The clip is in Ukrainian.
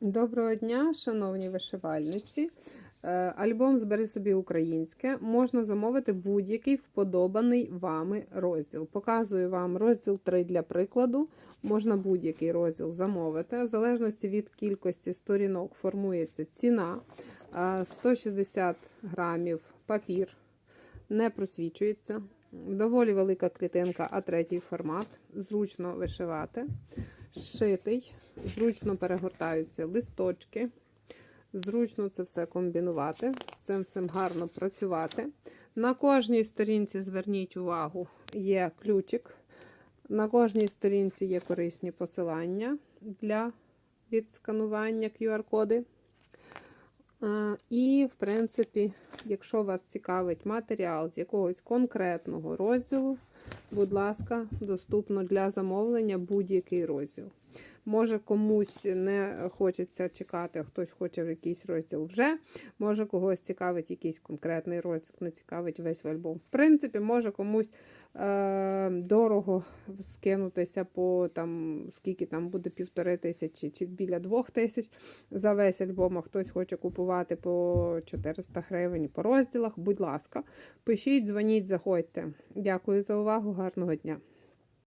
Доброго дня, шановні вишивальниці. Е, Альбом Збери собі українське можна замовити будь-який вподобаний вами розділ. Показую вам розділ 3 для прикладу. Можна будь-який розділ замовити. В залежності від кількості сторінок формується ціна. Е, 160 грамів папір не просвічується. Доволі велика клітинка А3 формат. Зручно вишивати. Шитий, зручно перегортаються листочки. Зручно це все комбінувати, з цим всім гарно працювати. На кожній сторінці, зверніть увагу, є ключик. На кожній сторінці є корисні посилання для відсканування QR-коди. Е, І, в принципі, якщо вас цікавить матеріал з якогось конкретного розділу, будь ласка, доступно для замовлення будь-який розділ. Може, комусь не хочеться чекати, хтось хоче в якийсь розділ вже. Може, когось цікавить якийсь конкретний розділ, не цікавить весь альбом. В принципі, може комусь е- дорого скинутися по там, скільки там буде півтори тисячі чи біля двох тисяч за весь альбом, а хтось хоче купувати по 400 гривень по розділах. Будь ласка, пишіть, дзвоніть, заходьте. Дякую за увагу, гарного дня.